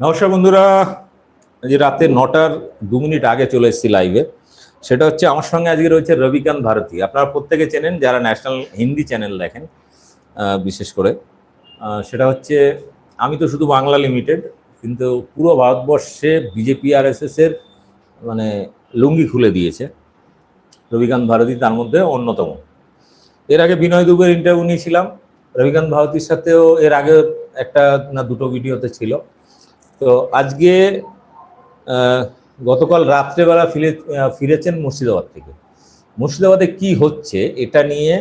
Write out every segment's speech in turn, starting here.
নমস্কার বন্ধুরা। যে রাতে নটার দু মিনিট আগে চলে এসেছি লাইভে সেটা হচ্ছে আমার সঙ্গে আজকে রয়েছে রবিকান্ত ভারতী। আপনারা প্রত্যেকে চেনেন, যারা ন্যাশনাল হিন্দি চ্যানেল দেখেন বিশেষ করে। সেটা হচ্ছে, আমি তো শুধু বাংলা লিমিটেড কিন্তু পুরো ভারতবর্ষে বিজেপি আর এর মানে লুঙ্গি খুলে দিয়েছে। রবিকান্ত ভারতী তার মধ্যে অন্যতম। এর আগে বিনয় দুবের ইন্টারভিউ নিয়েছিলাম। রবিকান্ত ভারতীর সাথেও এর আগে একটা না দুটো ভিডিওতে ছিল। তো আজকে গতকাল রাত্রেবেলা ফিরে ফিরেছেন মুর্শিদাবাদ থেকে। মুর্শিদাবাদে কি হচ্ছে এটা নিয়ে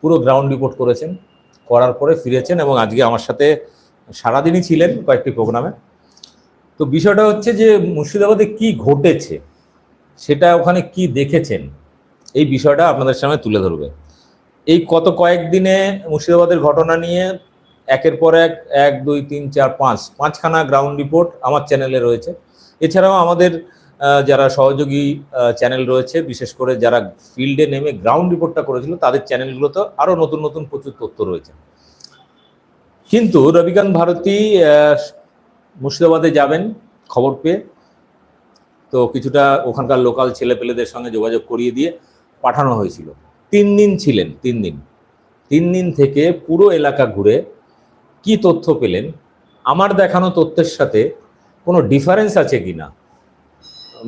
পুরো গ্রাউন্ড রিপোর্ট করেছেন, করার পরে ফিরেছেন এবং আজকে আমার সাথে সারাদিনই ছিলেন কয়েকটি প্রোগ্রামে। তো বিষয়টা হচ্ছে যে মুর্শিদাবাদে কি ঘটেছে, সেটা ওখানে কি দেখেছেন, এই বিষয়টা আপনাদের সামনে তুলে ধরবে। এই কত কয়েকদিনে মুর্শিদাবাদের ঘটনা নিয়ে একের পর এক এক, দুই, তিন, চার, পাঁচ, পাঁচখানা গ্রাউন্ড রিপোর্ট আমার চ্যানেলে রয়েছে। এছাড়াও আমাদের যারা সহযোগী চ্যানেল রয়েছে, বিশেষ করে যারা ফিল্ডে নেমে গ্রাউন্ড রিপোর্টটা করেছিল, তাদের চ্যানেলগুলোতে আরও নতুন নতুন প্রচুর তথ্য রয়েছে। কিন্তু রবিকান্ত ভারতী মুর্শিদাবাদে যাবেন, খবর পেয়ে। তো কিছুটা ওখানকার লোকাল ছেলেপেলেদের সঙ্গে যোগাযোগ করিয়ে দিয়ে পাঠানো হয়েছিল। তিন দিন ছিলেন, তিন দিন। তিন দিন থেকে পুরো এলাকা ঘুরে কি তথ্য পেলেন? আমার দেখানো তথ্যের সাথে কোনো ডিফারেন্স আছে কি না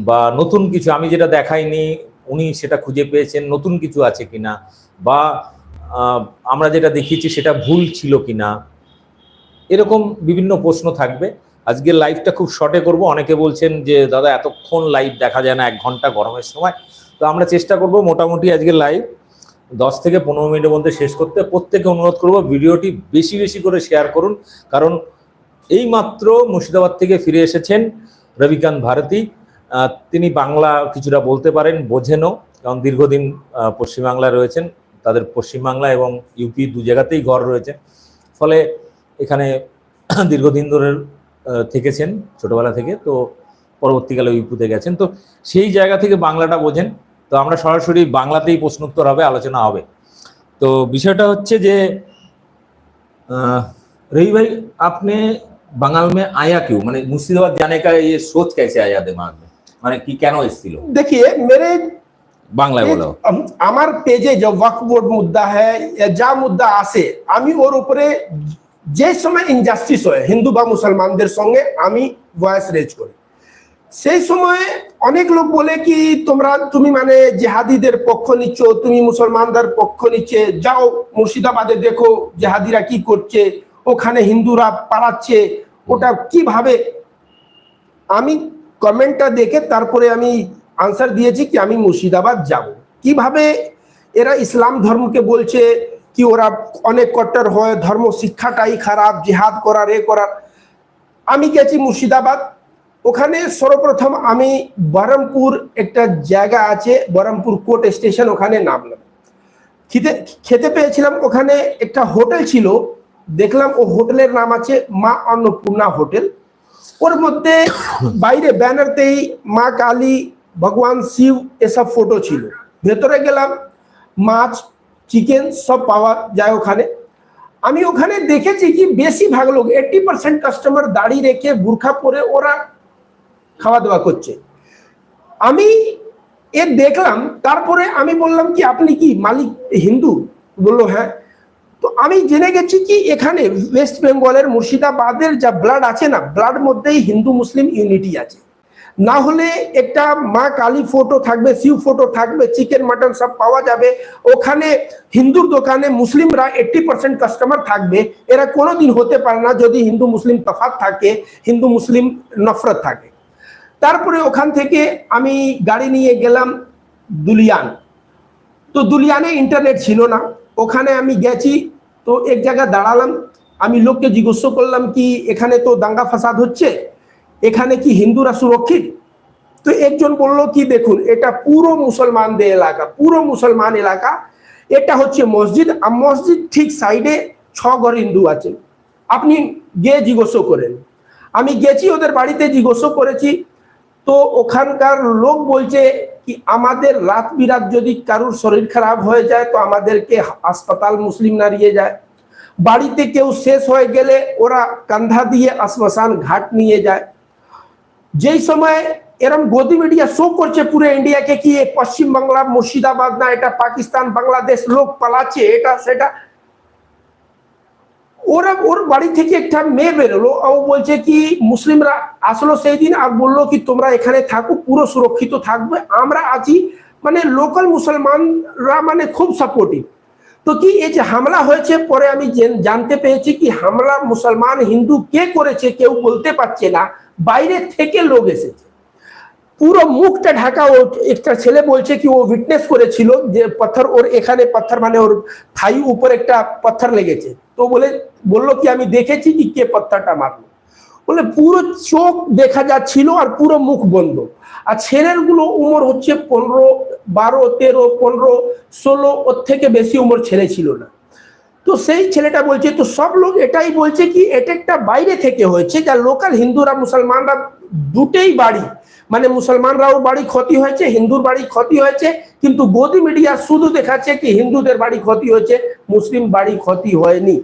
বা নতুন কিছু, আমি যেটা দেখাইনি, উনি সেটা খুঁজে পেয়েছেন, নতুন কিছু আছে কি না বা আমরা যেটা দেখিয়েছি সেটা ভুল ছিল কি না এরকম বিভিন্ন প্রশ্ন থাকবে। আজকের লাইভটা খুব শর্টে করব। অনেকে বলছেন যে, দাদা, এতক্ষণ লাইভ দেখা যায় না, এক ঘণ্টা গরমের সময়। তো আমরা চেষ্টা করব মোটামুটি আজকে লাইভ দশ থেকে পনেরো মিনিটের মধ্যে শেষ করতে প্রত্যেকে অনুরোধ করব ভিডিওটি বেশি বেশি করে শেয়ার করুন। কারণ এই মাত্র মুর্শিদাবাদ থেকে ফিরে এসেছেন রবিকান্ত ভারতী। তিনি বাংলা কিছুটা বলতে পারেন, বোঝেনও। কারণ দীর্ঘদিন পশ্চিমবাংলায় রয়েছেন। তাদের পশ্চিমবাংলা এবং ইউপি দু জায়গাতেই ঘর রয়েছে। ফলে এখানে দীর্ঘদিন ধরে থেকেছেন ছোটবেলা থেকে। তো পরবর্তীকালে ইউপিতে গেছেন। তো সেই জায়গা থেকে বাংলাটা বোঝেন। তো আমরা সরাসরি বাংলাতেই প্রশ্নোত্তর হবে আলোচনা হবে তো বিষয়টা হচ্ছে যে अ, रही भाई आपने बंगाल में आया क्यों मैंने मुर्शिदाबाद जाने का ये सोच कैसे आया दिमाग में মানে কি কেন এসেছিল देखिए मेरे বাংলায় বলো আম- আমার পেজে যে ওয়াকফ বোর্ড মুদ্দা হ্যায় যা মুদ্দা আসে আমি ওর উপরে যে সময় ইনজাস্টিস হয় হিন্দু বা মুসলমানদের সঙ্গে আমি ভয়েস রেজ করি সেই সময়ে অনেক লোক বলে কি, তোমরা, তুমি মানে জেহাদিদের পক্ষ নিচ্ছ, তুমি মুসলমানদের পক্ষ নিচ্ছে, যাও মুর্শিদাবাদে দেখো জেহাদিরা কি করছে, ওখানে হিন্দুরা পালাচ্ছে, ওটা কীভাবে? আমি কমেন্টটা দেখে তারপরে আমি আনসার দিয়েছি কি, আমি মুর্শিদাবাদ যাব। কীভাবে এরা ইসলাম ধর্মকে বলছে কি, ওরা অনেক কট্টর হয়, ধর্ম শিক্ষাটাই খারাপ, জেহাদ করার, এ করার। আমি গেছি মুর্শিদাবাদ ওখানে সর্বপ্রথম আমি বহরমপুর একটা জায়গা আছে, বহরমপুর কোর্ট স্টেশন, ওখানে নামলাম। খেতে খেতে পেয়েছিলাম ওখানে একটা হোটেল ছিল, দেখলাম ও হোটেলের নাম আছে মা অন্নপূর্ণা হোটেল। ওর মধ্যে বাইরে ব্যানারতেই মা কালী, ভগবান শিব এসব ফটো ছিল। ভেতরে গেলাম, মাছ চিকেন সব পাওয়া যায় ওখানে। আমি ওখানে দেখেছি কি বেশিরভাগ লোক এইটি পার্সেন্ট কাস্টমার দাড়ি রেখে বুরখা পরে ওরা খাওয়া দাওয়া করছে। আমি এ দেখলাম, তারপরে আমি বললাম কি, আপনি কি মালিক হিন্দু? বলল হ্যাঁ। তো আমি জেনে গেছি কি, এখানে ওয়েস্ট বেঙ্গলের মুর্শিদাবাদের যা ব্লাড আছে না ব্লাড মধ্যেই হিন্দু মুসলিম ইউনিটি আছে। না হলে একটা মা কালী ফটো থাকবে, শিব ফটো থাকবে চিকেন মাটন সব পাওয়া যাবে। ওখানে হিন্দুর দোকানে মুসলিমরা এইট্টি পার্সেন্ট কাস্টমার থাকবে। এরা কোনোদিন হতে পারে না যদি হিন্দু মুসলিম তফাৎ থাকে হিন্দু মুসলিম নফরত থাকে। তারপরে ওখান থেকে আমি গাড়ি নিয়ে গেলাম দুলিয়ান। তো দুলিয়ানে ইন্টারনেট ছিল না, ওখানে আমি গেছি, তো এক জায়গায় দাঁড়ালাম, আমি লোককে জিজ্ঞেস করলাম কি এখানে তো দাঙ্গা ফাসাদ হচ্ছে, এখানে কি হিন্দুরা সুরক্ষিত? তো একজন বলল কি দেখুন, এটা পুরো মুসলমানদের এলাকা, পুরো মুসলমান এলাকা, এটা হচ্ছে মসজিদ, আর মসজিদ ঠিক সাইডে ছ ঘর হিন্দু আছেন আপনি গিয়ে জিজ্ঞেস করেন। আমি গেছি, ওদের বাড়িতে জিজ্ঞেস করেছি তো ওখানকার লোক বলছে কি, আমাদের রাত বিরাত যদি কারুর শরীর খারাপ হয়ে যায়, তো আমাদেরকে হাসপাতাল মুসলিম নাড়িয়ে যায়। বাড়িতে কেউ শেষ হয়ে গেলে ওরা কান্ধা দিয়ে শ্মশান ঘাট নিয়ে যায়। যেই সময় এরম গদি মিডিয়া শো করছে পুরো ইন্ডিয়াকে কি পশ্চিম বাংলা মুর্শিদাবাদ না, এটা পাকিস্তান, বাংলাদেশ লোক পালাচ্ছে, এটা সেটা ওরা ওর বাড়ি থেকে একটা মেয়ে বেরোলো, ও বলছে কি, মুসলিমরা আসলো সেই দিন আর বলল কি, তোমরা এখানে থাকো, পুরো সুরক্ষিত থাকবে, আমরা আছি। মানে লোকাল মুসলমানরা মানে খুব সাপোর্টিভ তো কি, এই যে হামলা হয়েছে, পরে আমি জানতে পেরেছি কি, হামলা মুসলমান হিন্দু কে করেছে, কেউ বলতে পারছে না, বাইরে থেকে লোক এসেছে। পুরো মুখটা ঢাকা ও একটা ছেলে বলছে কি ও উইটনেস করেছিল যে পাথর ওর এখানে পাথর মানে ওর থাই উপর একটা পাথর লেগেছে। তো বলে, বলল কি, আমি দেখেছি কি, কে পাথরটা মারলো? বলে, পুরো চোখ দেখা যাচ্ছিল আর পুরো মুখ বন্ধ। আর ছেলেরগুলো উমর হচ্ছে পনেরো, বারো, তেরো, পনেরো, ষোলো, ওর থেকে বেশি উমর ছেলে ছিল না। তো সেই ছেলেটা বলছে, তো সব লোক এটাই বলছে কি, এটা একটা বাইরে থেকে হয়েছে যা লোকাল হিন্দুরা, মুসলমানরা দুটেই বাড়ি মানে মুসলমানরাও বাড়ি ক্ষতি হয়েছে হিন্দুর বাড়ি ক্ষতি হয়েছে কিন্তু গদি মিডিয়া শুধু দেখাচ্ছে কি হিন্দুদের বাড়ি ক্ষতি হয়েছে মুসলিম বাড়ি ক্ষতি হয়নি।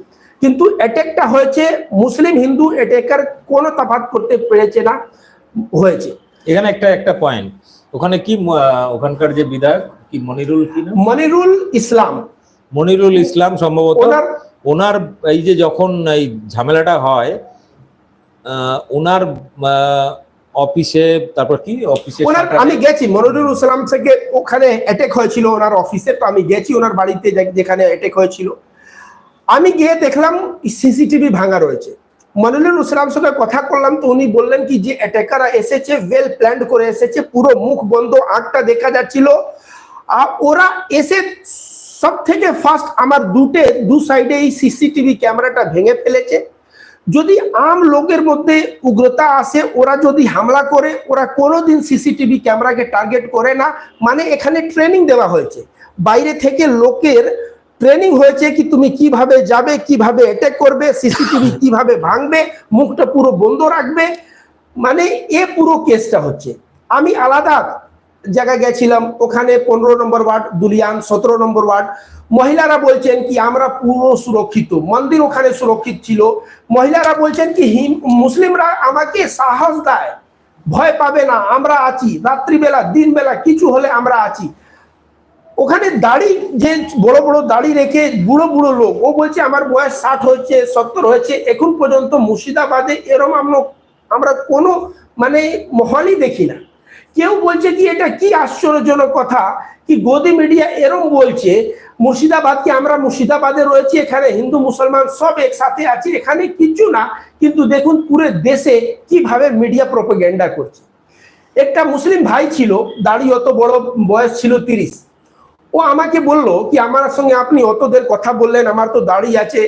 কিন্তু অ্যাটেকটা হয়েছে মুসলিম হিন্দু অ্যাটেকার কোনো তফাৎ করতে পেরেছে না হয়েছে। এখানে একটা একটা পয়েন্ট ওখানে কি ওখানকার যে বিধায়ক কি মনিরুল কি মনিরুল ইসলাম। মনিরুল ইসলাম সম্ভবত ওনার ওনার এই যে যখন এই ঝামেলাটা হয় আহ, ওনার আহ, অফিসে তারপর কি? অফিসে ওনার আমি গেছি মনিরুল ইসলাম থেকে ওখানে অ্যাটেক হয়েছিল ওনার অফিসে তো আমি গেছি ওনার বাড়িতে যেখানে অ্যাটেক হয়েছিল। আমি গিয়ে দেখলাম সিসিটিভি ভাঙা রয়েছে। মনিরুল ইসলাম সঙ্গে কথা করলাম তো উনি বললেন কি যে অ্যাটাকাররা এসেছে ওয়েল প্ল্যান্ড করে এসেছে পুরো মুখ বন্ধ আঁকটা দেখা যাচ্ছিল। আর ওরা এসে সব থেকে ফার্স্ট আমার দুটে দু সাইডে এই সিসিটিভি ক্যামেরাটা ভেঙে ফেলেছে। যদি আম লোকের মধ্যে উগ্রতা আসে ওরা যদি হামলা করে ওরা কোনোদিন সিসিটিভি ক্যামেরাকে টার্গেট করে না। মানে এখানে ট্রেনিং দেওয়া হয়েছে। বাইরে থেকে লোকের ট্রেনিং হয়েছে কি তুমি কীভাবে যাবে কীভাবে অ্যাটাক করবে সিসিটিভি কীভাবে ভাঙবে মুখটা পুরো বন্ধ রাখবে। মানে এ পুরো কেসটা হচ্ছে। আমি আলাদা জায়গায় গেছিলাম ওখানে পনেরো নম্বর ওয়ার্ড দুলিয়ান সতেরো নম্বর ওয়ার্ড। মহিলারা বলছেন কি, আমরা পুরো সুরক্ষিত, মন্দির ওখানে সুরক্ষিত ছিল। মহিলারা বলছেন কি হিম মুসলিমরা আমাকে সাহস দেয়, ভয় পাবে না, আমরা আছি, রাত্রিবেলা, দিনবেলা কিছু হলে আমরা আছি। ওখানে দাড়ি, যে বড় বড় দাড়ি রেখে বুড়ো বুড়ো লোক, ও বলছে, আমার বয়স ষাট হয়েছে সত্তর হয়েছে এখন পর্যন্ত মুর্শিদাবাদে এরম আমরা কোনো মানে মহলই দেখি না। কেউ বলছে কি, এটা কি আশ্চর্যজনক কথা? কি গদি মিডিয়া এরম বলছে, মুর্শিদাবাদকে আমরা মুর্শিদাবাদে রয়েছি, এখানে হিন্দু, মুসলমান সব একসাথে আছি, এখানে কিছু না, কিন্তু দেখুন পুরো দেশে কীভাবে মিডিয়া প্রোপাগেন্ডা করছে। একটা মুসলিম ভাই ছিল দাড়ি অত বড় বয়স ছিল তিরিশ, ও আমাকে বলল কি, আমার সঙ্গে আপনি অতদের কথা বললেন, আমার তো দাড়ি আছে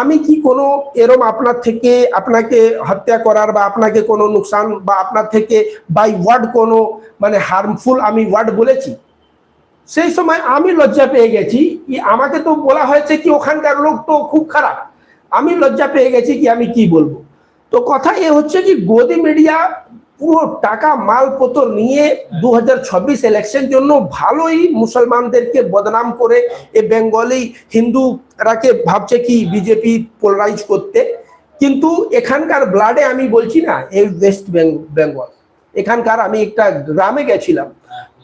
আমি কি কোনো এরম আপনার থেকে আপনাকে হত্যা করার বা আপনাকে কোনো নুকসান বা আপনার থেকে বাই ওয়ার্ড কোনো মানে হার্মফুল আমি ওয়ার্ড বলেছি? সেই সময় আমি লজ্জা পেয়ে গেছি কি আমাকে তো বলা হয়েছে কি ওখানকার লোক তো খুব খারাপ। আমি লজ্জা পেয়ে গেছি কি আমি কি বলব? তো কথা এ হচ্ছে কি গদি মিডিয়া পুরো টাকা মালপত্র নিয়ে দু হাজার ছাব্বিশ ইলেকশন জন্য ভালোই মুসলমানদেরকে বদনাম করে এ বেঙ্গলি হিন্দুরাকে ভাবছে কি বিজেপি পোলারাইজ করতে। কিন্তু এখানকার ব্লাডে আমি বলছি না এই ওয়েস্ট বেঙ্গল এখানকার আমি একটা গ্রামে গেছিলাম,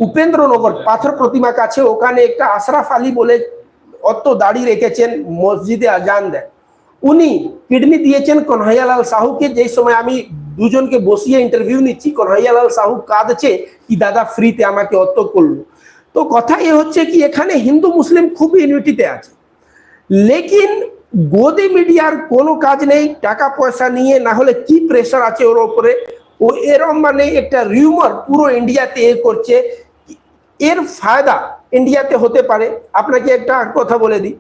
উপেন্দ্রনগর, পাথর প্রতিমা কাছে ওখানে একটা আশরাফ আলী বলে অত দাড়ি রেখেছেন মসজিদে আজান দেন। উনি কিডনি দিয়েছেন কনহাইয়ালাল সাহুকে, যেই সময় আমি দুজনকে বসিয়ে ইন্টারভিউ নিচ্ছি। কনহাইয়ালাল সাহু কাঁদছে কি দাদা ফ্রিতে আমাকে অত করল। তো কথা এ হচ্ছে কি, এখানে হিন্দু মুসলিম খুব ইউনিটিতে আছে। লেকিন গদি মিডিয়ার কোনো কাজ নেই, টাকা পয়সা নিয়ে, না হলে কি প্রেশার আছে ওর ওপরে? ও এরম মানে একটা রিউমার পুরো ইন্ডিয়াতে এ করছে। এর ফায়দা ইন্ডিয়াতে হতে পারে। আপনাকে একটা কথা বলে দিই।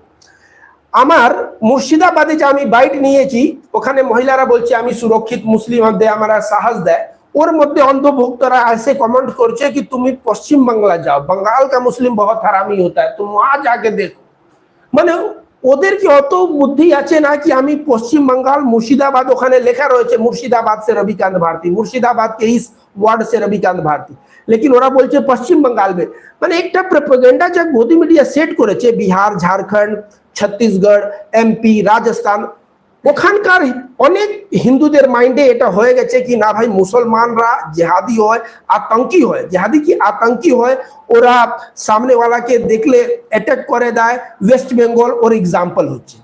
আমার মুর্শিদাবাদে যে আমি বাইট নিয়েছি, ওখানে মহিলারা বলছে, আমি সুরক্ষিত মুসলিম দে আমার সাহস দেয়। ওর মধ্যে অন্ধভুক্তরা ऐसे কমেন্ট করছে কি, তুমি পশ্চিম বাংলা যাও। বাঙ্গাল কা মুসলিম বহুত হারামি হতা তুমি আজ আগে দেখো। মানে ওদের কি অত বুদ্ধি আছে না কি, আমি পশ্চিম বাঙ্গাল মুর্শিদাবাদ ওখানে লেখা রয়েছে, মুর্শিদাবাদ সে রবিকান্ত ভারতী। মুর্শিদাবাদ কে ইস ওয়ার্ড সে রবিকান্ত ভারতী। লেকিন ওরা বলছে, পশ্চিম বাঙ্গাল মানে একটা প্রপাগেন্ডা যা মোদি মিডিয়া সেট করেছে, বিহার, ঝাড়খণ্ড ছত্তিশগড়, এমপি, রাজস্থান, ওখানকার অনেক হিন্দুদের মাইন্ডে এটা হয়ে গেছে কি, না ভাই, মুসলমানরা জেহাদি হয়, আতঙ্কি হয়। জেহাদি কি আতঙ্কি হয়? ওরা সামনেওয়ালাকে দেখলে অ্যাটাক করে দেয়। ওয়েস্ট বেঙ্গল ওর এক্সাম্পল হচ্ছে।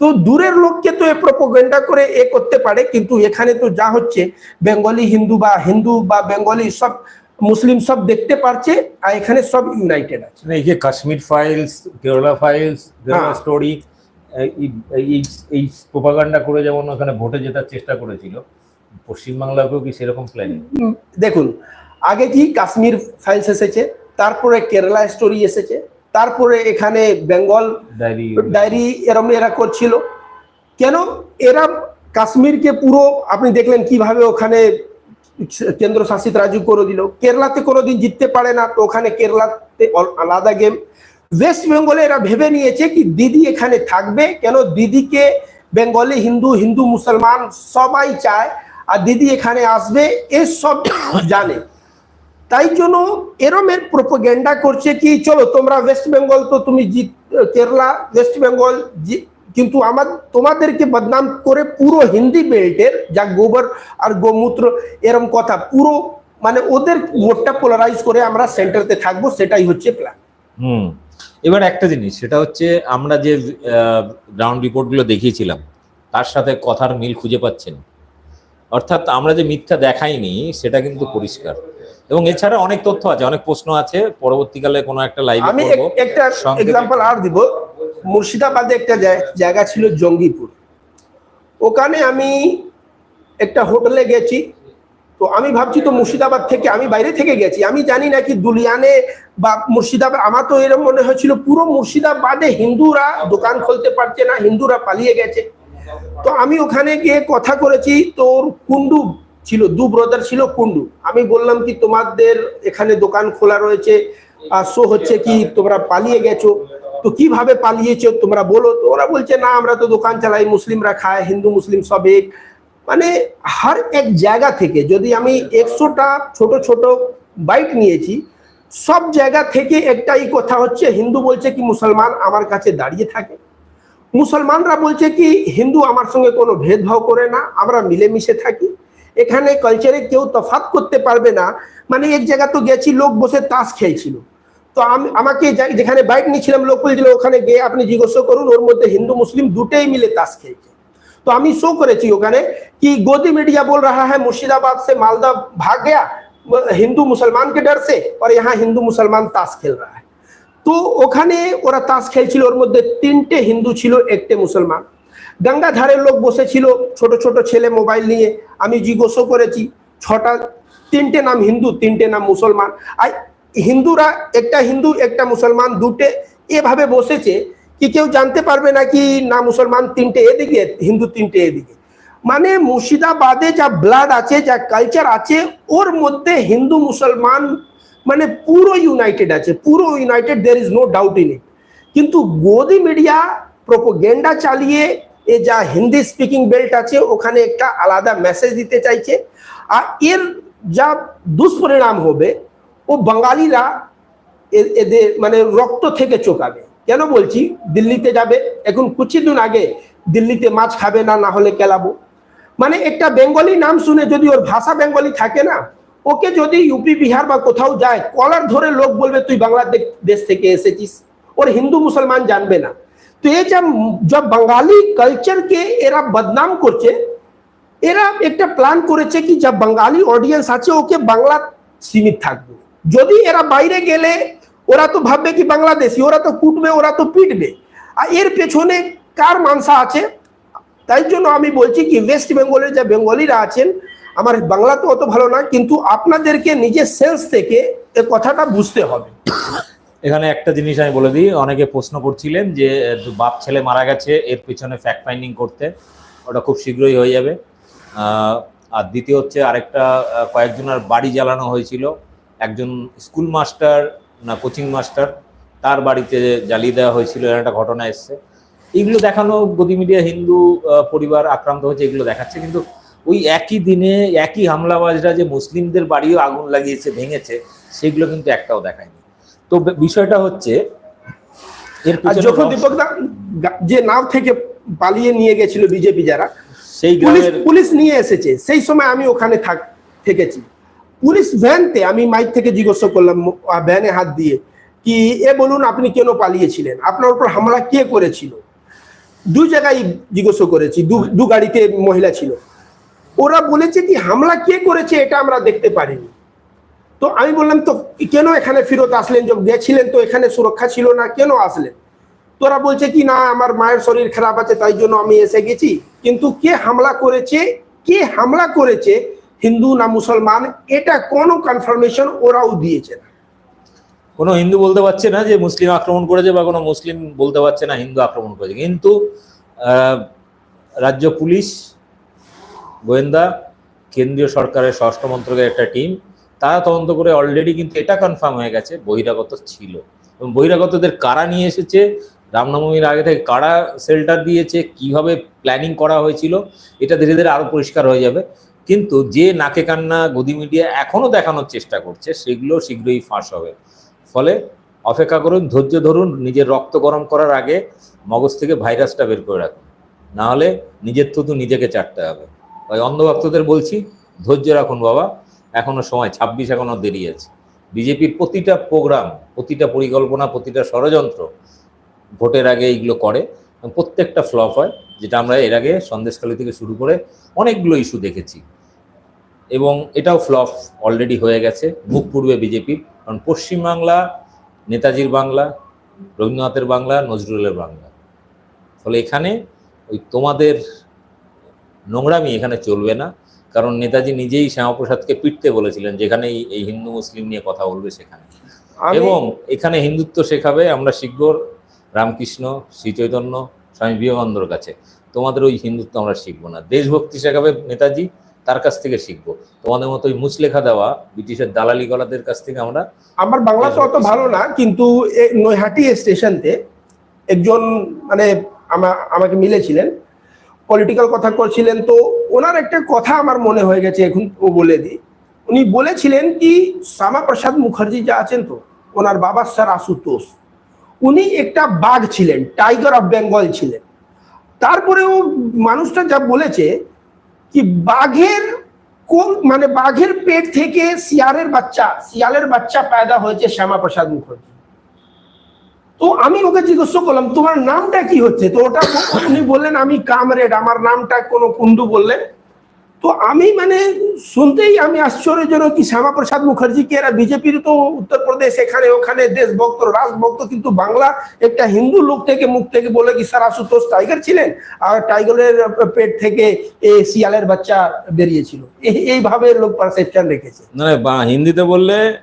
তো দূরের লোককে তো এ প্রপোগেন্ডা করে এ করতে পারে, কিন্তু এখানে তো যা হচ্ছে বেঙ্গলি হিন্দু বা হিন্দু বা বেঙ্গলি সব মুসলিম সব দেখতে পারছে আর এখানে সব ইউনাইটেড আছে। এই যে Kashmir files Kerala files Kerala. Story এই এই প্রোপাগান্ডা করে যেমন ওখানে ভোটে জেতার চেষ্টা করেছিল পশ্চিমবাংলাকেও কি সেরকম প্ল্যানিং দেখুন আগে কি কাশ্মীর ফাইলস এসেছে তারপরে কেরালা স্টোরি এসেছে তারপরে এখানে বেঙ্গল ডায়েরি ডায়েরি এরম এরা করছিল। কেন? এরা কাশ্মীরকে পুরো আপনি দেখলেন কীভাবে ওখানে কেন্দ্র শাসিত রাজ্য করে দিল। কেরলাতে কোনোদিন জিততে পারে না, তো ওখানে কেরলাতে আলাদা গেম ওয়েস্ট বেঙ্গলে এরা ভেবে নিয়েছে কি দিদি এখানে থাকবে, কেন দিদিকে বেঙ্গলি হিন্দু হিন্দু মুসলমান সবাই চায়, আর দিদি এখানে আসবে এ সব জানে। তাই জন্য এরমের প্রোপাগেন্ডা করছে কি, চলো তোমরা ওয়েস্ট বেঙ্গল তো তুমি জিত কেরলা ওয়েস্ট বেঙ্গল কিন্তু আমার তোমাদেরকে বদনাম করে পুরো হিন্দি বেল্টের যা গোবর আর গোমূত্র এরম কথা, পুরো মানে ওদের ভোটটা পোলারাইজ করে আমরা সেন্টারতে থাকব, সেটাই হচ্ছে প্ল্যান হুম, এবার একটা জিনিস, সেটা হচ্ছে আমরা যে গ্রাউন্ড রিপোর্টগুলো দেখিয়েছিলাম, তার সাথে কথার মিল খুঁজে পাচ্ছেন। অর্থাৎ আমরা যে মিথ্যা দেখাইনি, সেটা কিন্তু পরিষ্কার। এবং এছাড়া অনেক তথ্য আছে অনেক প্রশ্ন আছে পরবর্তীকালে কোনো একটা লাইভ আমি একটা এক্সাম্পল আর দিব। মুর্শিদাবাদে একটা জায়- জায়গা ছিল জঙ্গিপুর। ওখানে আমি একটা হোটেলে গেছি। তো আমি ভাবছি তো মুর্শিদাবাদ থেকে আমি বাইরে থেকে গেছি। আমি জানি না কি দুলিয়ানে বা মুর্শিদাবাদ আমার তো এরকম মনে হয়েছিল পুরো মুর্শিদাবাদে হিন্দুরা দোকান খুলতে পারছে না হিন্দুরা পালিয়ে গেছে। তো আমি ওখানে গিয়ে কথা করেছি তোর কুন্ডু ছিল, দু ব্রাদার ছিল কুন্ডু আমি বললাম কি, তোমাদের এখানে দোকান খোলা রয়েছে, আর শো হচ্ছে কি, তোমরা পালিয়ে গেছো। তো কীভাবে পালিয়েছো তোমরা বলো? তো ওরা বলছে, না, আমরা তো দোকান চালাই, মুসলিমরা খায়, হিন্দু, মুসলিম সব এক। মানে হর এক জায়গা থেকে যদি আমি একশোটা ছোট ছোট বাইট নিয়েছি, সব জায়গা থেকে একটাই কথা হচ্ছে, হিন্দু বলছে কি, মুসলমান আমার কাছে দাঁড়িয়ে থাকে। মুসলমানরা বলছে কি, হিন্দু আমার সঙ্গে কোনো ভেদভাব করে না, আমরা মিলেমিশে থাকি। এখানে কালচারে কেউ তফাৎ করতে পারবে না মানে এক জায়গা তো গেছি লোক বসে তাস খেয়েছিল তো আমি আমাকে যা- যেখানে বাইক নিয়েছিলাম লোক বলছিল ওখানে গিয়ে আপনি জিজ্ঞাসা করুন ওর মধ্যে হিন্দু মুসলিম দুটেই মিলে তাস খেয়েছে तो हम शो করেছি ওখানে कि गोदी मीडिया बोल रहा है मुर्शिदाबाद से मालदा भाग गया हिंदू मुसलमान के डर से और यहाँ हिंदू मुसलमान ताश खेल रहा है তো ওখানে ওরা তাস খেলছিল ওর মধ্যে তিনটে হিন্দু ছিল একটে মুসলমান গঙ্গাধারের লোক বসেছিল, ছোট ছোট ছেলে মোবাইল নিয়ে। আমি জিজ্ঞাসা করেছি, ছটা, তিনটে নাম হিন্দু, তিনটে নাম মুসলমান। আর হিন্দুরা একটা হিন্দু, একটা মুসলমান, দুটে এভাবে বসেছে কি কেউ জানতে পারবে না কি না মুসলমান, তিনটে এদিকে, হিন্দু তিনটে এদিকে। মানে মুর্শিদাবাদে যা ব্লাড আছে, যা কালচার আছে, ওর মধ্যে হিন্দু, মুসলমান মানে পুরো ইউনাইটেড আছে, পুরো united there is no doubt in it কিন্তু গোদি মিডিয়া প্রোপোগেন্ডা চালিয়ে এ যা হিন্দি স্পিকিং বেল্ট আছে, ওখানে একটা আলাদা মেসেজ দিতে চাইছে। আর এর যা দুষ্পরিণাম হবে, ও বাঙালিরা এদের মানে রক্ত থেকে চোকাবে। কেন বলছি? দিল্লিতে যাবে, এখন কিছুদিন আগে দিল্লিতে মাছ খাবে না না হলে কেলাবো। মানে একটা বেঙ্গলি নাম শুনে যদি ওর ভাষা বেঙ্গলি থাকে না, ওকে যদি ইউপি বিহার বা কোথাও যায়, কলার ধরে লোক বলবে, তুই বাংলাদেশ দেশ থেকে এসেছিস। ওর হিন্দু মুসলমান জানবে না। তো যা জব বাঙালি কালচারকে এরা বদনাম করছে, এরা একটা প্ল্যান করেছে কি যা বাঙালি অডিয়েন্স আছে, ওকে বাংলা সীমিত থাকবে। যদি এরা বাইরে গেলে, ওরা তো ভাববে কি বাংলাদেশি, ওরা তো কুটবে ওরা তো পিটবে। আর এর পেছনে কার মানসা আছে? তাই জন্য আমি বলছি কি ওয়েস্ট বেঙ্গলের যা বেঙ্গলিরা আছেন, আমার বাংলা তো অত ভালো না, কিন্তু আপনাদেরকে নিজের সেন্স থেকে এ কথাটা বুঝতে হবে। এখানে একটা জিনিস আমি বলে দিই, অনেকে প্রশ্ন করছিলেন যে বাপ ছেলে মারা গেছে, এর পিছনে ফ্যাক্ট ফাইন্ডিং করতে, ওটা খুব শীঘ্রই হয়ে যাবে। আর দ্বিতীয় হচ্ছে আরেকটা কয়েকজনের বাড়ি জ্বালানো হয়েছিল। একজন স্কুল মাস্টার না কোচিং মাস্টার তার বাড়িতে জ্বালিয়ে দেওয়া হয়েছিল এর একটা ঘটনা এসছে। এগুলো দেখানো গদি মিডিয়া হিন্দু পরিবার আক্রান্ত হয়েছে, এগুলো দেখাচ্ছে। কিন্তু ওই একই দিনে একই হামলাবাজরা যে মুসলিমদের বাড়িও আগুন লাগিয়েছে, ভেঙেছে, সেগুলো কিন্তু একটাও দেখায়নি। তো বিষয়টা হচ্ছে এর যখন দীপক দা যে নাও থেকে পালিয়ে নিয়ে গেছিল বিজেপি যারা সেই পুলিশ পুলিশ নিয়ে এসেছে। সেই সময় আমি ওখানে থাক থেকেছি। পুলিশ ভ্যানতে আমি মাইক থেকে জিজ্ঞাসা করলাম ভ্যানে হাত দিয়ে কি এ বলুন আপনি কেন পালিয়েছিলেন? আপনার উপর হামলা কে করেছিল? দু জায়গায় জিজ্ঞাসা করেছি দু- দু গাড়িতে মহিলা ছিল। ওরা বলেছে কি হামলা কে করেছে এটা আমরা দেখতে পারিনি। তো আমি বললাম, তো কেন এখানে ফিরত আসলেন? যখন গেছিলেন তো এখানে সুরক্ষা ছিল না, কেন আসলেন? তোরা বলছে কি, না, আমার মায়ের শরীর খারাপ আছে, তাই জন্য আমি এসে গেছি। কিন্তু কে হামলা করেছে? কে হামলা করেছে? হিন্দু না মুসলমান? এটা কোনো কনফার্মেশন ওরাও দিয়েছে না। কোনো হিন্দু বলতে পারছে না যে মুসলিম আক্রমণ করেছে বা কোনো মুসলিম বলতে পারছে না হিন্দু আক্রমণ করেছে। কিন্তু রাজ্য পুলিশ, গোয়েন্দা, কেন্দ্রীয় সরকারের স্বরাষ্ট্র মন্ত্রকের একটা টিম তারা তদন্ত করে অলরেডি কিন্তু এটা কনফার্ম হয়ে গেছে, বহিরাগত ছিল। এবং বহিরাগতদের কারা নিয়ে এসেছে রামনবমীর আগে থেকে কারা শেল্টার দিয়েছে, কীভাবে প্ল্যানিং করা হয়েছিল, এটা ধীরে ধীরে আরও পরিষ্কার হয়ে যাবে। কিন্তু যে নাকে কান্না গদি মিডিয়া এখনও দেখানোর চেষ্টা করছে, সেগুলো শীঘ্রই ফাঁস হবে। ফলে অপেক্ষা করুন, ধৈর্য ধরুন, নিজের রক্ত গরম করার আগে মগজ থেকে ভাইরাসটা বের করে রাখুন। নাহলে নিজের থুতু নিজেকে চাটতে হবে। ওই অন্ধভক্তদের বলছি, ধৈর্য রাখুন বাবা। এখনও সময়, ছাব্বিশ এখনও দেরি আছে। বিজেপির প্রতিটা প্রোগ্রাম, প্রতিটা পরিকল্পনা, প্রতিটা ষড়যন্ত্র ভোটের আগে এইগুলো করে প্রত্যেকটা ফ্লপ হয়, যেটা আমরা এর আগে সন্দেশখালী থেকে শুরু করে অনেকগুলো ইস্যু দেখেছি। এবং এটাও ফ্লপ অলরেডি হয়ে গেছে মুখ পূর্বে বিজেপির। কারণ পশ্চিমবাংলা, নেতাজির বাংলা, রবীন্দ্রনাথের বাংলা, নজরুলের বাংলা। ফলে এখানে ওই তোমাদের নোংরামি এখানে চলবে না। কারণ নেতাজি নিজেই শ্যামাপ্রসাদকে পিটতে বলেছিলেন যেখানে এই- হিন্দু মুসলিম নিয়ে কথা বলবে সেখানে। এবং এখানে হিন্দুত্ব শেখাবে আমরা শিখব রামকৃষ্ণ শ্রী চৈতন্য স্বামী বিবেকানন্দর কাছে। তোমাদের ওই হিন্দুত্ব আমরা শিখব না। দেশভক্তি শেখাবে নেতাজি তার কাছ থেকে শিখব। তোমাদের মতো ওই মুচলেখা দেওয়া ব্রিটিশের দালালি গলাদের কাছ থেকে আমরা আমার বাংলা তো অত ভালো না কিন্তু নৈহাটি স্টেশনতে একজন মানে আমা- আমাকে মিলেছিলেন। পলিটিক্যাল কথা করছিলেন তো ওনার একটা কথা আমার মনে হয়ে গেছে, এখন ও বলে দিই। উনি বলেছিলেন কি শ্যামা প্রসাদ মুখার্জি যা আছেন তো, ওনার বাবা স্যার আশুতোষ। উনি একটা বাঘ ছিলেন, টাইগার অফ বেঙ্গল ছিলেন। তারপরে ও মানুষটা যা বলেছে কি, বাঘের কোন মানে বাঘের পেট থেকে শিয়ালের বাচ্চা শিয়ালের বাচ্চা পায়দা হয়েছে শ্যামা প্রসাদ মুখার্জি। তো আমি ওকে জিজ্ঞাসা করলাম, তোমার নামটা কি হচ্ছে? তো ওটা উনি বললেন, আমি কামরেড, আমার নামটা কোনো কুন্ডু বললেন। তো আমি মানে শুনতেই আমি আশ্চর্যজনক কি শ্যামা প্রসাদ মুখার্জি কি এরা বিজেপির তো উত্তরপ্রদেশ, এখানে ওখানে দেশভক্ত রাজভক্ত, কিন্তু বাংলা একটা হিন্দু লোক থেকে মুখ থেকে বলে কি, স্যার, আশুতোষ টাইগার ছিলেন? আর টাইগারের পেট থেকে এই শিয়ালের বাচ্চা বেরিয়েছিল। এই- এইভাবে লোক পারসেপশন রেখেছে। বা- হিন্দিতে বললে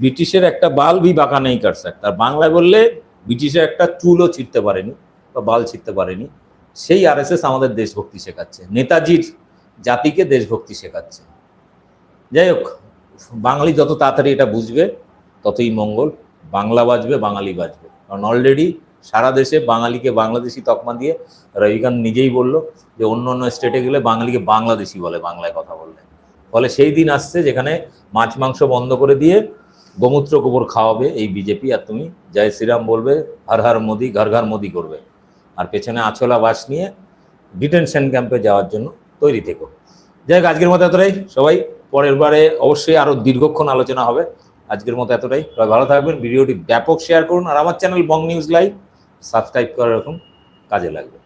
ব্রিটিশের একটা বাল ভি বাঁকা নেই কার তার বাংলায় বললে ব্রিটিশের একটা চুলও ছিটতে পারেনি বা বাল ছিটতে পারেনি। সেই আরএসএস আমাদের দেশভক্তি শেখাচ্ছে। নেতাজির জাতিকে দেশভক্তি শেখাচ্ছে। যাই হোক, বাঙালি যত তাড়াতাড়ি এটা বুঝবে, ততই মঙ্গল। বাংলা বাজবে, বাঙালি বাজবে। কারণ অলরেডি সারা দেশে বাঙালিকে বাংলাদেশি তকমা দিয়ে রবিকান্ত নিজেই বলল যে অন্য অন্য স্টেটে গেলে বাঙালিকে বাংলাদেশি বলে বাংলায় কথা বললে। ফলে সেই দিন আসছে যেখানে মাছ, মাংস বন্ধ করে দিয়ে গোমূত্র গোবর খাওয়াবে এই বিজেপি। আর তুমি জয় শ্রীরাম বলবে, হর হর মোদি, ঘর ঘর মোদি করবে। আর পেছনে আছলা বাস নিয়ে ডিটেনশন ক্যাম্পে যাওয়ার জন্য তৈরি থেকো। যাই হোক, আজকের মতো এতটাই। সবাই, পরের বারে অবশ্যই আরও দীর্ঘক্ষণ আলোচনা হবে। আজকের মতো এতটাই। সবাই ভালো থাকবেন, ভিডিওটি ব্যাপক শেয়ার করুন, আর আমার channel Bong news live subscribe করে রাখুন, কাজে লাগবে।